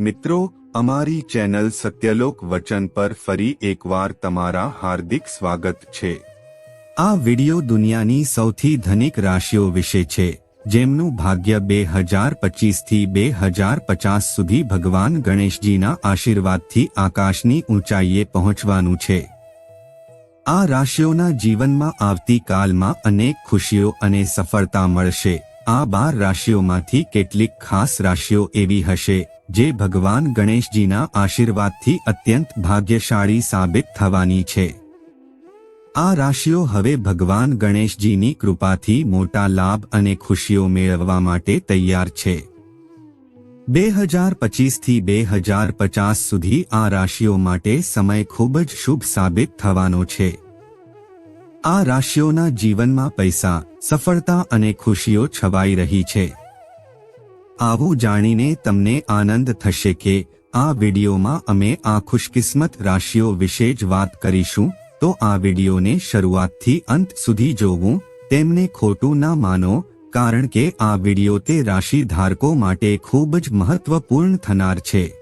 મિત્રો, અમારી ચેનલ સત્યલોક વચન પર ફરી એકવાર તમારા હાર્દિક સ્વાગત છે. આ વિડિયો દુનિયાની સૌથી ધનિક રાશિઓ વિશે છે, જેમનું ભાગ્ય બે હજાર પચીસથી બે હજાર પચાસ સુધી ભગવાન ગણેશજીના આશીર્વાદથી આકાશની ઊંચાઈએ પહોંચવાનું છે. આ રાશિઓના જીવનમાં આવતીકાલમાં અનેક ખુશીઓ અને સફળતા મળશે. આ બાર રાશિઓમાંથી કેટલીક ખાસ રાશિઓ એવી હશે, જે ભગવાન ગણેશજીના આશીર્વાદથી અત્યંત ભાગ્યશાળી સાબિત થવાની છે. આ રાશિઓ હવે ભગવાન ગણેશજીની કૃપાથી મોટા લાભ અને ખુશીઓ મેળવવા માટે તૈયાર છે. બે હજાર પચીસથી બે હજાર પચાસ સુધી આ રાશિઓ માટે સમય ખૂબ જ શુભ સાબિત થવાનો છે. આ રાશિઓના જીવનમાં પૈસા, સફળતા અને ખુશીઓ છવાઈ રહી છે. આવું જાણીને તમને આનંદ થશે કે આ વિડિયોમાં અમે આ ખુશકિસ્મત રાશિઓ વિશે જ વાત કરીશું, તો આ વિડિયોને શરૂઆતથી અંત સુધી જોવું, તેમને ખોટું ના માનો, કારણ કે આ વિડિયો તે રાશિ ધારકો માટે ખૂબ જ મહત્વપૂર્ણ થનાર છે.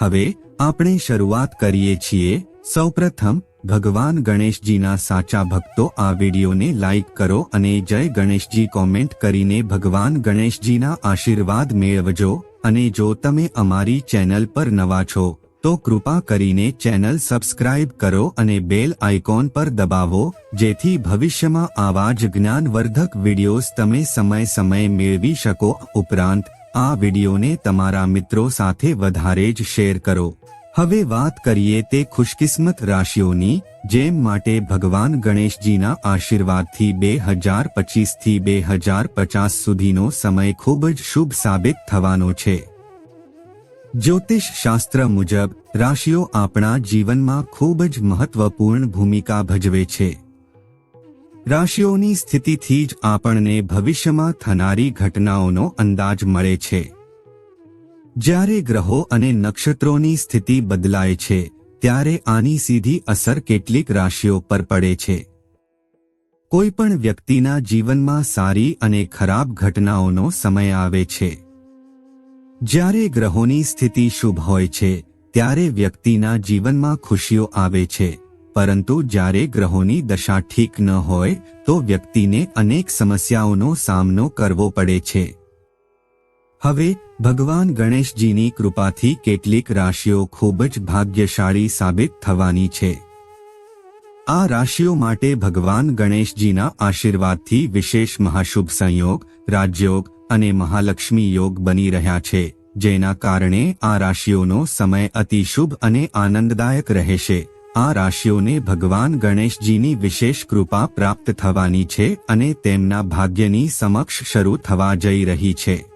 હવે, આપણે શરૂઆત કરીએ છીએ. સૌપ્રથમ ભગવાન ગણેશજીના સાચા ભક્તો આ વિડીયોને લાઇક કરો અને જય ગણેશજી કોમેન્ટ કરીને ભગવાન ગણેશજીના આશીર્વાદ મેળવજો. અને જો તમે અમારી ચેનલ પર નવા છો, તો કૃપા કરીને ચેનલ સબસ્ક્રાઇબ કરો અને બેલ આઇકોન પર દબાવો, જેથી ભવિષ્યમાં આવા જ જ્ઞાનવર્ધક વિડીયોઝ તમે સમય સમય મેળવી શકો. ઉપરાંત, આ વિડીયોને તમારા મિત્રો સાથે વધારે જ શેર કરો. હવે વાત કરીએ તે ખુશકિસ્મત રાશિઓની, જેમ માટે ભગવાન ગણેશજીના આશીર્વાદથી બે હજાર પચીસથી બે હજાર પચાસ સુધીનો સમય ખૂબ જ શુભ સાબિત થવાનો છે. જ્યોતિષ શાસ્ત્ર મુજબ, રાશિઓ આપણા જીવનમાં ખૂબ જ મહત્વપૂર્ણ ભૂમિકા ભજવે છે. રાશિઓની સ્થિતિથી જ આપણને ભવિષ્યમાં થનારી ઘટનાઓનો અંદાજ મળે છે. જ્યારે ગ્રહો અને નક્ષત્રોની સ્થિતિ બદલાય છે, ત્યારે આની સીધી અસર કેટલીક રાશિઓ પર પડે છે. કોઈ પણ વ્યક્તિના જીવનમાં સારી અને ખરાબ ઘટનાઓનો સમય આવે છે. જ્યારે ગ્રહોની સ્થિતિ શુભ હોય છે, ત્યારે વ્યક્તિના જીવનમાં ખુશીઓ આવે છે, પરંતુ જ્યારે ગ્રહોની દશા ઠીક ન હોય, તો વ્યક્તિને અનેક સમસ્યાઓનો સામનો કરવો પડે છે. હવે, ભગવાન ગણેશજીની કૃપાથી કેટલીક રાશિઓ ખૂબ જ ભાગ્યશાળી સાબિત થવાની છે. આ રાશિઓ માટે ભગવાન ગણેશજીના આશીર્વાદથી વિશેષ મહાશુભ સંયોગ, રાજયોગ અને મહાલક્ષ્મી યોગ બની રહ્યા છે, જેના કારણે આ રાશિઓનો સમય અતિશુભ અને આનંદદાયક રહેશે. આ રાશિઓને ભગવાન ગણેશજીની વિશેષ કૃપા પ્રાપ્ત થવાની છે અને તેમના ભાગ્યની સમક્ષ શરૂ થવા જઈ રહી છે.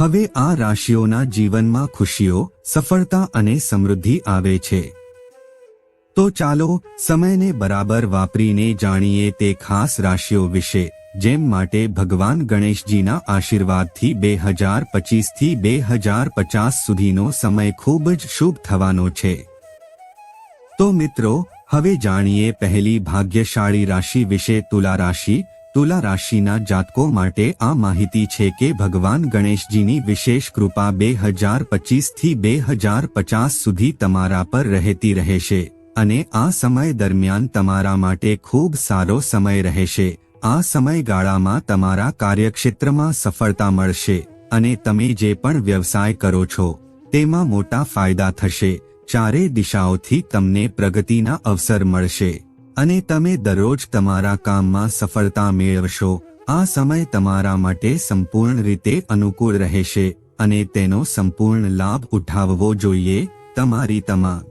હવે આ રાશિઓના જીવનમાં ખુશીઓ, સફળતા અને સમૃદ્ધિ આવે છે. તો ચાલો સમયને બરાબર વાપરીને જાણીએ તે ખાસ રાશિઓ વિશે, જેમ માટે ભગવાન ગણેશજીના આશીર્વાદથી બે હજાર પચીસથી બે હજાર પચાસ સુધીનો સમય ખૂબ જ શુભ થવાનો છે. તો મિત્રો, હવે જાણીએ પહેલી ભાગ્યશાળી રાશિ વિશે તુલા રાશિ તુલા રાશિના જાતકો માટે આ માહિતી છે કે ભગવાન ગણેશજીની વિશેષ કૃપા બે હજાર પચીસથી બે હજાર પચાસ સુધી તમારા પર રહેતી રહેશે અને આ સમય દરમિયાન તમારા માટે ખૂબ સારો સમય રહેશે. આ સમયગાળામાં તમારા કાર્યક્ષેત્રમાં સફળતા મળશે અને તમે જે પણ વ્યવસાય કરો છો, તેમાં મોટા ફાયદા થશે. ચારે દિશાઓથી તમને પ્રગતિના અવસર મળશે. અને તમે દરરોજ તમારા કામમાં સફળતા મેળવશો. આ સમય તમારા માટે સંપૂર્ણ રીતે અનુકૂળ રહેશે અને તેનો સંપૂર્ણ લાભ ઉઠાવવો જોઈએ. તમારી તમામ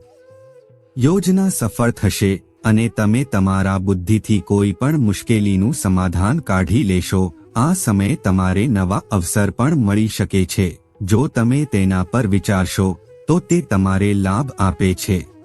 યોજના સફળ થશે અને તમે તમારા બુદ્ધિથી કોઈ પણ મુશ્કેલીનું સમાધાન કાઢી લેશો. આ સમયે તમારે નવા અવસર પણ મળી શકે છે. જો તમે તેના પર વિચારશો, તો તે તમારે લાભ આપે છે.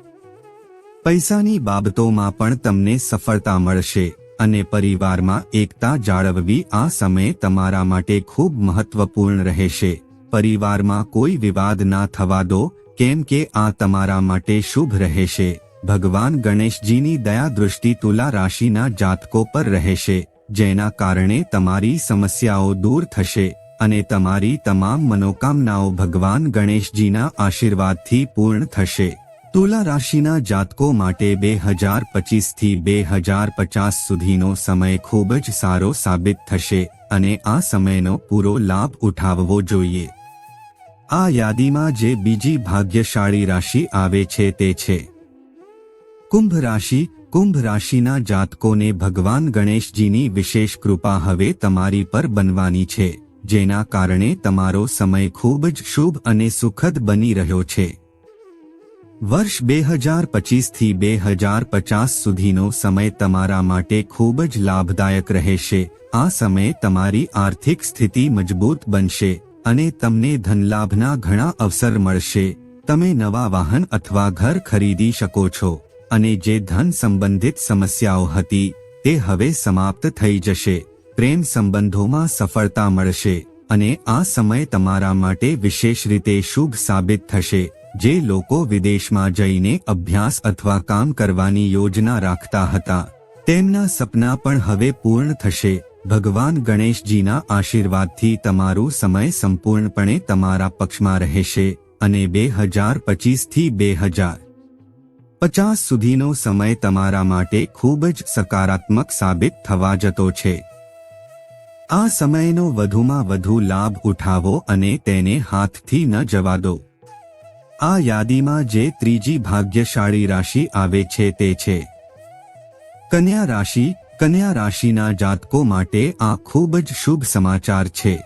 પૈસાની બાબતોમાં પણ તમને સફળતા મળશે અને પરિવારમાં એકતા જાળવવી આ સમયે તમારા માટે ખૂબ મહત્વપૂર્ણ રહેશે. પરિવારમાં કોઈ વિવાદ ના થવા દો, કેમ કે આ તમારા માટે શુભ રહેશે. ભગવાન ગણેશજીની દયા દૃષ્ટિ તુલા રાશિના જાતકો પર રહેશે, જેના કારણે તમારી સમસ્યાઓ દૂર થશે અને તમારી તમામ મનોકામનાઓ ભગવાન ગણેશજીના આશીર્વાદથી પૂર્ણ થશે. તુલા રાશિના જાતકો માટે બે હજાર પચીસથી બે હજાર પચાસ સુધીનો સમય ખૂબ જ સારો સાબિત થશે અને આ સમયનો પૂરો લાભ ઉઠાવવો જોઈએ. આ યાદીમાં જે બીજી ભાગ્યશાળી રાશિ આવે છે તે છે. કુંભ રાશિ, કુંભ રાશિના જાતકોને ભગવાન ગણેશજીની વિશેષ કૃપા હવે તમારી પર બનવાની છે, જેના કારણે તમારો સમય ખૂબ જ શુભ અને સુખદ બની રહ્યો છે. વર્ષ બે હજાર પચીસથી બે હજાર પચાસ સુધીનો સમય તમારા માટે ખૂબ જ લાભદાયક રહેશે. આ સમયે તમારી આર્થિક સ્થિતિ મજબૂત બનશે અને તમને ધનલાભના ઘણા અવસર મળશે. તમે નવા વાહન અથવા ઘર ખરીદી શકો છો અને જે ધન સંબંધિત સમસ્યાઓ હતી તે હવે સમાપ્ત થઈ જશે. પ્રેમ સંબંધોમાં સફળતા મળશે અને આ સમય તમારા માટે વિશેષ રીતે શુભ સાબિત થશે. જે લોકો વિદેશમાં જઈને અભ્યાસ અથવા કામ કરવાની યોજના રાખતા હતા, તેમના સપના પણ હવે પૂર્ણ થશે. ભગવાન ગણેશજીના આશીર્વાદથી તમારું સમય સંપૂર્ણપણે તમારા પક્ષમાં રહેશે અને બે હજાર પચીસથી બે હજાર પચાસ સુધીનો સમય તમારા માટે ખૂબ જ સકારાત્મક સાબિત થવા જતો છે. આ સમયનો વધુમાં વધુ લાભ ઉઠાવો અને તેને હાથથી ન જવા દો. આ યાદીમાં જે ત્રીજી ભાગ્યશાળી રાશિ આવે છે તે છે. કન્યા રાશિ, કન્યા રાશિના જાતકો માટે આ ખૂબ જ શુભ સમાચાર છે.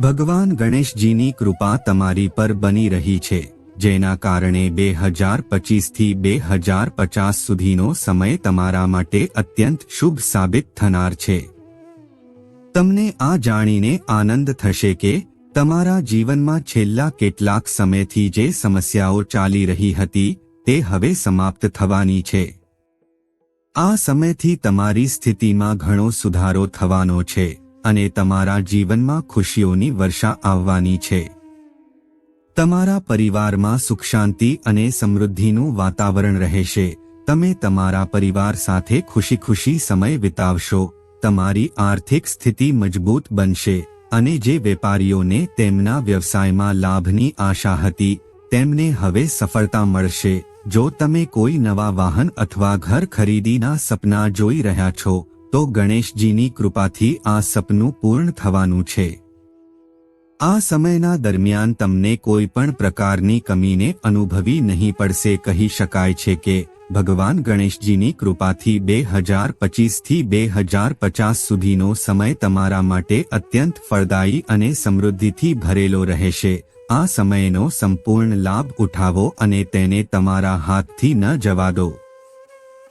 ભગવાન ગણેશજીની કૃપા તમારી પર બની રહી છે, જેના કારણે બે હજાર પચીસથી બે હજાર પચાસ સુધીનો સમય તમારા માટે અત્યંત શુભ સાબિત થનાર છે. તમને આ જાણીને આનંદ થશે કે તમારા જીવનમાં છેલ્લા કેટલાક સમયથી જે સમસ્યાઓ ચાલી રહી હતી, તે હવે સમાપ્ત થવાની છે. આ સમયથી તમારી સ્થિતિમાં ઘણો સુધારો થવાનો છે, અને તમારા જીવનમાં ખુશીઓની વર્ષા આવવાની છે. તમારા પરિવારમાં સુખ શાંતિ અને સમૃદ્ધિનું વાતાવરણ રહેશે, તમે તમારા પરિવાર સાથે ખુશી ખુશી સમય વિતાવશો, તમારી આર્થિક સ્થિતિ મજબૂત બનશે અને જે વેપારીઓને તેમના વ્યવસાયમાં લાભની આશા હતી, તેમને હવે સફળતા મળશે. જો તમે કોઈ નવા વાહન અથવા ઘર ખરીદીના સપના જોઈ રહ્યા છો, તો ગણેશજીની કૃપાથી આ સપનું પૂર્ણ થવાનું છે. આ સમયના દરમિયાન તમને કોઈ પણ પ્રકારની કમીને અનુભવી નહીં પડશે. કહી શકાય છે કે ભગવાન ગણેશજીની કૃપાથી બે હજાર પચીસથી બે હજાર પચાસ સુધીનો સમય તમારા માટે અત્યંત ફળદાયી અને સમૃદ્ધિથી ભરેલો રહેશે. આ સમયનો સંપૂર્ણ લાભ ઉઠાવો અને તેને તમારા હાથથી ન જવા દો.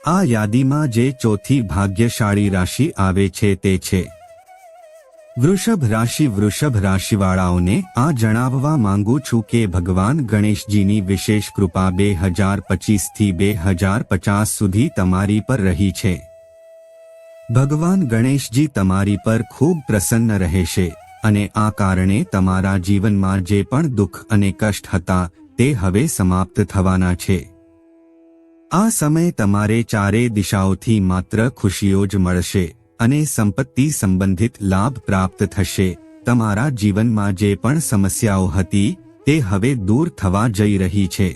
આ યાદીમાં જે ચોથી ભાગ્યશાળી રાશિ આવે છે તે છે. વૃષભ રાશિ વૃષભ રાશિવાળાઓને આ જણાવવા માંગુ છું કે ભગવાન ગણેશજીની વિશેષ કૃપા બે હજાર પચીસથી બે હજાર પચાસ સુધી તમારી પર રહી છે. ભગવાન ગણેશજી તમારી પર ખૂબ પ્રસન્ન રહેશે અને આ કારણે તમારા જીવનમાં જે પણ દુઃખ અને કષ્ટ હતા તે હવે સમાપ્ત થવાના છે. આ સમય તમારે ચારે દિશાઓથી માત્ર ખુશીઓ જ મળશે. અને સંપત્તિ સંબંધિત લાભ પ્રાપ્ત થશે. તમારા જીવનમાં જે પણ સમસ્યાઓ હતી, તે હવે દૂર થવા જઈ રહી છે.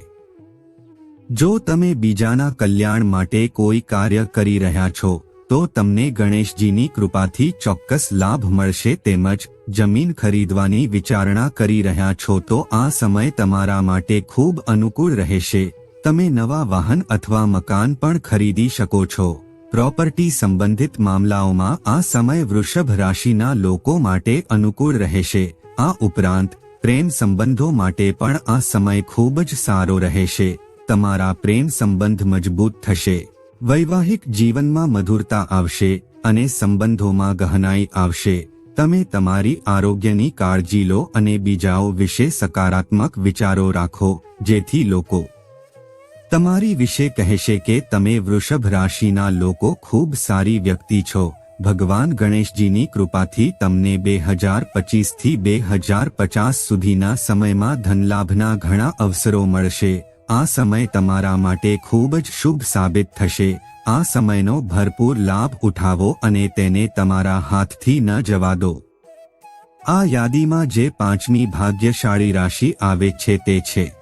જો તમે બીજાના કલ્યાણ માટે કોઈ કાર્ય કરી રહ્યા છો, તો તમને ગણેશજીની કૃપાથી ચોક્કસ લાભ મળશે તેમજ જમીન ખરીદવાની વિચારણા કરી રહ્યા છો તો આ સમય તમારા માટે ખૂબ અનુકૂળ રહેશે. તમે નવા વાહન અથવા મકાન પણ ખરીદી શકો છો. પ્રોપર્ટી સંબંધિત મામલાઓમાં આ સમય વૃષભ રાશિના લોકો માટે અનુકૂળ રહેશે. આ ઉપરાંત, પ્રેમ સંબંધો માટે પણ આ સમય ખૂબ જ સારો રહેશે. તમારા પ્રેમ સંબંધ મજબૂત થશે. વૈવાહિક જીવનમાં મધુરતા આવશે અને સંબંધોમાં ગહનાઈ આવશે. તમે તમારી આરોગ્યની કાળજી લો અને બીજાઓ વિશે સકારાત્મક વિચારો રાખો, જેથી લોકો તમારી વિશે કહેશે કે તમે વૃષભ રાશિના લોકો ખૂબ સારી વ્યક્તિ છો. ભગવાન ગણેશજીની કૃપાથી તમને બે હજાર પચીસથી બે હજાર પચાસ સુધીના સમયમાં ધનલાભના ઘણા અવસરો મળશે. આ સમય તમારા માટે ખૂબ જ શુભ સાબિત થશે. આ સમયનો ભરપૂર લાભ ઉઠાવો અને તેને તમારા હાથથી ન જવા દો. આ યાદીમાં જે પાંચમી ભાગ્યશાળી રાશિ આવે છે તે છે.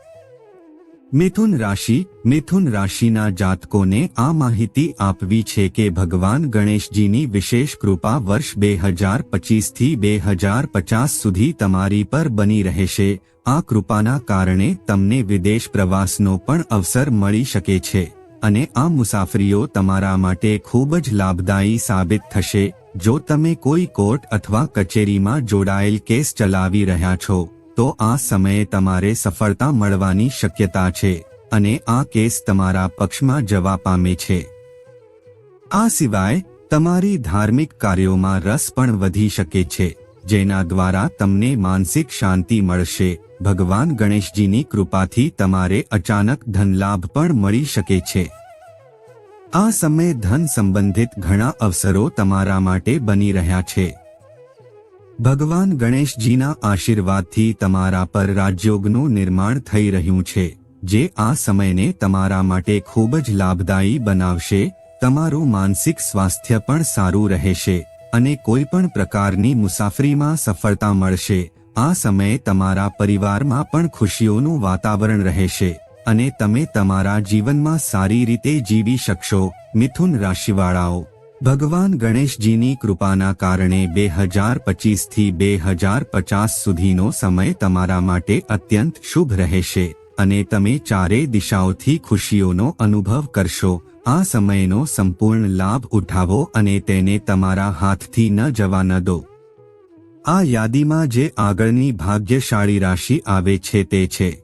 મિથુન રાશિ, મિથુન રાશિના જાતકોને આ માહિતી આપવી છે કે ભગવાન ગણેશજીની વિશેષ કૃપા વર્ષ બે હજાર પચીસથી બે હજાર પચાસ સુધી તમારી પર બની રહેશે. આ કૃપાના કારણે તમને વિદેશ પ્રવાસનો પણ અવસર મળી શકે છે અને આ મુસાફરીઓ તમારા માટે ખૂબ જ લાભદાયી સાબિત થશે. જો તમે કોઈ કોર્ટ અથવા કચેરીમાં જોડાયેલ કેસ ચલાવી રહ્યા છો તો આ સમયે તમારે સફળતા મળવાની શક્યતા છે અને આ કેસ તમારા પક્ષમાં જવા પામે છે. આ સિવાય, તમારી ધાર્મિક કાર્યોમાં રસ પણ વધી શકે છે, જેના દ્વારા તમને માનસિક શાંતિ મળશે. ભગવાન ગણેશજીની કૃપાથી તમારે અચાનક ધનલાભ પણ મળી શકે છે. આ સમયે ધન સંબંધિત ઘણા અવસરો તમારા માટે બની રહ્યા છે. ભગવાન ગણેશજીના આશીર્વાદથી તમારા પર રાજયોગનું નિર્માણ થઈ રહ્યું છે, જે આ સમયને તમારા માટે ખૂબ જ લાભદાયી બનાવશે, તમારું માનસિક સ્વાસ્થ્ય પણ સારું રહેશે, અને કોઈ પણ પ્રકારની મુસાફરીમાં સફળતા મળશે, આ સમયે તમારા પરિવારમાં પણ ખુશીઓનું વાતાવરણ રહેશે, અને તમે તમારા જીવનમાં સારી રીતે જીવી શકશો, મિથુન રાશિવાળાઓ. ભગવાન ગણેશજીની કૃપાના કારણે બે હજાર પચીસથી બે હજાર પચાસ સુધીનો સમય તમારા માટે અત્યંત શુભ રહેશે અને તમે ચારે દિશાઓથી ખુશીઓનો અનુભવ કરશો. આ સમયનો સંપૂર્ણ લાભ ઉઠાવો અને તેને તમારા હાથથી ન જવા ન દો. આ યાદીમાં જે આગળની ભાગ્યશાળી રાશિ આવે છે તે છે.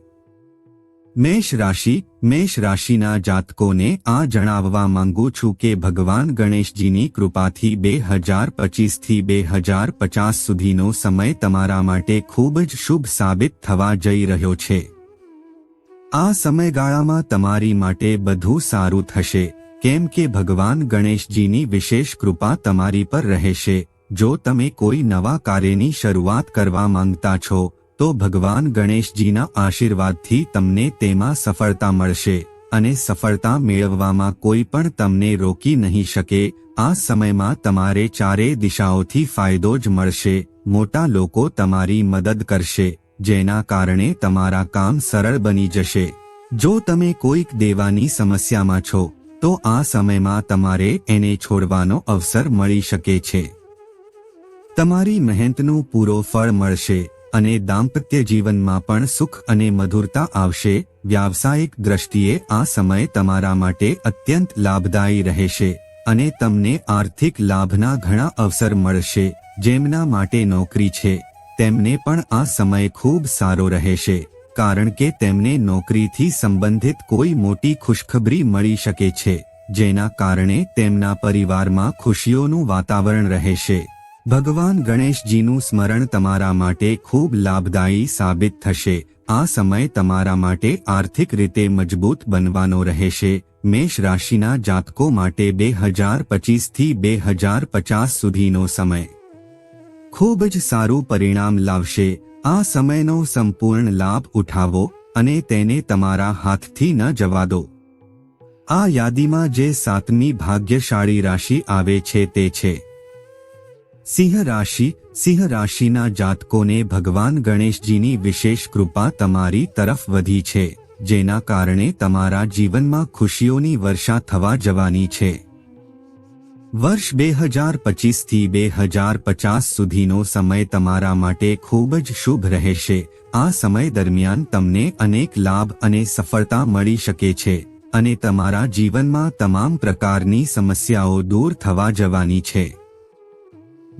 મેષ રાશિ, મેષ રાશિના જાતકોને આ જણાવવા માંગુ છું કે ભગવાન ગણેશજીની કૃપાથી બે હજાર પચીસથી બે હજાર પચાસ સુધીનો સમય તમારા માટે ખૂબ જ શુભ સાબિત થવા જઈ રહ્યો છે. આ સમયગાળામાં તમારી માટે બધું સારું થશે. કેમ કે ભગવાન ગણેશજીની વિશેષ કૃપા તમારી પર રહેશે. જો તમે કોઈ નવા કાર્યની શરૂઆત કરવા માંગતા છો તો ભગવાન ગણેશજીના આશીર્વાદથી તમને તેમાં સફળતા મળશે અને સફળતા મેળવવામાં કોઈ પણ તમને રોકી નહીં શકે. આ સમયમાં તમારે ચારે દિશાઓથી ફાયદો જ મળશે. મોટા લોકો તમારી મદદ કરશે, જેના કારણે તમારા કામ સરળ બની જશે. જો તમે કોઈક દેવાની સમસ્યામાં છો, તો આ સમયમાં તમારે એને છોડવાનો અવસર મળી શકે છે. તમારી મહેનતનું પૂરો ફળ મળશે. અને દાંપત્ય જીવનમાં પણ સુખ અને મધુરતા આવશે, વ્યાવસાયિક દ્રષ્ટિએ આ સમય તમારા માટે અત્યંત લાભદાયી રહેશે અને તમને આર્થિક લાભના ઘણા અવસર મળશે, જેમના માટે નોકરી છે. તેમને પણ આ સમય ખૂબ સારો રહેશે, કારણ કે તેમને નોકરીથી સંબંધિત કોઈ મોટી ખુશખબરી મળી શકે છે, જેના કારણે તેમના પરિવારમાં ખુશીઓનું વાતાવરણ રહેશે. ભગવાન ગણેશજીનું સ્મરણ તમારા માટે ખૂબ લાભદાયી સાબિત થશે. આ સમય તમારા માટે આર્થિક રીતે મજબૂત બનવાનો રહેશે. મેષ રાશિના જાતકો માટે બે હજાર પચીસથી બે હજાર પચાસ સુધીનો સમય ખૂબ જ સારું પરિણામ લાવશે. આ સમયનો સંપૂર્ણ લાભ ઉઠાવો અને તેને તમારા હાથથી ન જવા દો. આ યાદીમાં જે સાતમી ભાગ્યશાળી રાશિ આવે છે તે છે. સિંહ રાશિ સિંહ રાશિના જાતકોને ભગવાન ગણેશજીની વિશેષ કૃપા તમારી તરફ વધી છે, જેના કારણે તમારા જીવનમાં ખુશીઓની વર્ષા થવા જવાની છે. વર્ષ બે હજાર પચીસથી બે હજાર પચાસ સુધીનો સમય તમારા માટે ખૂબ જ શુભ રહેશે. આ સમય દરમિયાન તમને અનેક લાભ અને સફળતા મળી શકે છે અને તમારા જીવનમાં તમામ પ્રકારની સમસ્યાઓ દૂર થવા જવાની છે.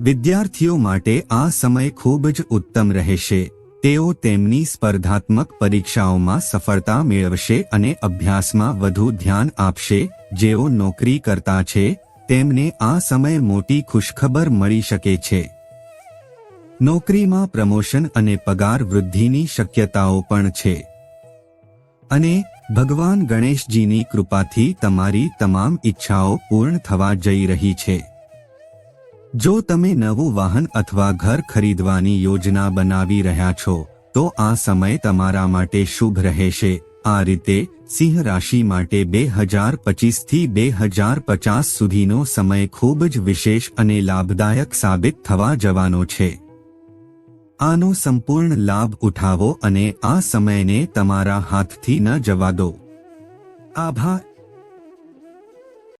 વિદ્યાર્થીઓ માટે આ સમય ખૂબ જ ઉત્તમ રહેશે. તેઓ તેમની સ્પર્ધાત્મક પરીક્ષાઓમાં સફળતા મેળવશે અને અભ્યાસમાં વધુ ધ્યાન આપશે. જેઓ નોકરી કરતા છે, તેમને આ સમય મોટી ખુશખબર મળી શકે છે. નોકરીમાં પ્રમોશન અને પગાર વૃદ્ધિની શક્યતાઓ પણ છે. અને ભગવાન ગણેશજીની કૃપાથી તમારી તમામ ઈચ્છાઓ પૂર્ણ થવા જઈ રહી છે. જો તમે નવું વાહન અથવા ઘર ખરીદવાની યોજના બનાવી રહ્યા છો, તો આ સમય તમારા માટે શુભ રહેશે. આ રીતે સિંહ રાશિ માટે બે હજાર પચીસથી બે હજાર પચાસ સુધીનો સમય ખૂબ જ વિશેષ અને લાભદાયક સાબિત થવા જવાનો છે. આનો સંપૂર્ણ લાભ ઉઠાવો અને આ સમયને તમારા હાથથી ન જવા દો. આભાર.